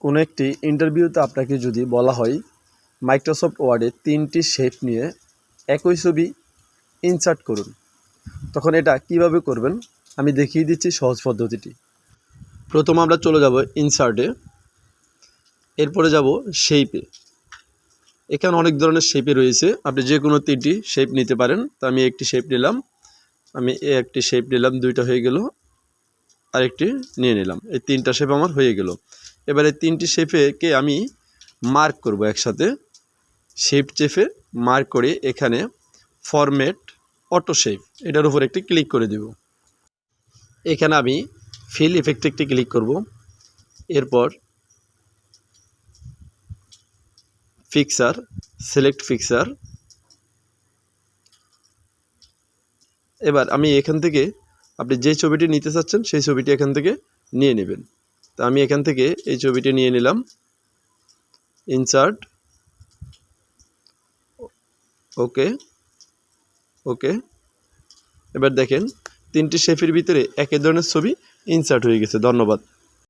কোনো একটি ইন্টারভিউতে আপনাকে যদি বলা হয়, মাইক্রোসফট ওয়ার্ডে তিনটি শেপ নিয়ে একই ছবি ইনসার্ট করুন। তখন এটা কীভাবে করবেন? আমি দেখিয়ে দিচ্ছি সহজ পদ্ধতিটি। প্রথম আমরা চলে যাব ইনসার্টে। এরপরে যাব শেপে। এখানে অনেক ধরনের শেপে রয়েছে। আপনি যে কোনো তিনটি শেপ নিতে পারেন। তো আমি একটি শেপ নিলাম। আমি একটি শেপ নিলাম, দুইটা হয়ে গেল। আরেকটি নিয়ে নিলাম। এই তিনটা শেপ আমার হয়ে গেল। এবারে তিনটি শেপেকে আমি মার্ক করব একসাথে। শেপ চেপে মার্ক করে এখানে ফরম্যাট অটো শেপ এটার উপর একটি ক্লিক করে দেব। এখানে আমি ফিল ইফেক্টে একটি ক্লিক করব। এরপর ফিক্সার সিলেক্ট ফিক্সার এবার আমি এখান থেকে, আপনি যে ছবিটি নিতে চাচ্ছেন, সেই ছবিটি এখান থেকে নিয়ে নেবেন। তো আমি এখান থেকে এই ছবিটি নিয়ে নিলাম। ইনসার্ট ওকে ওকে এবার দেখেন, তিনটি শেফের ভিতরে একই ধরনের ছবি ইনসার্ট হয়ে গেছে। ধন্যবাদ।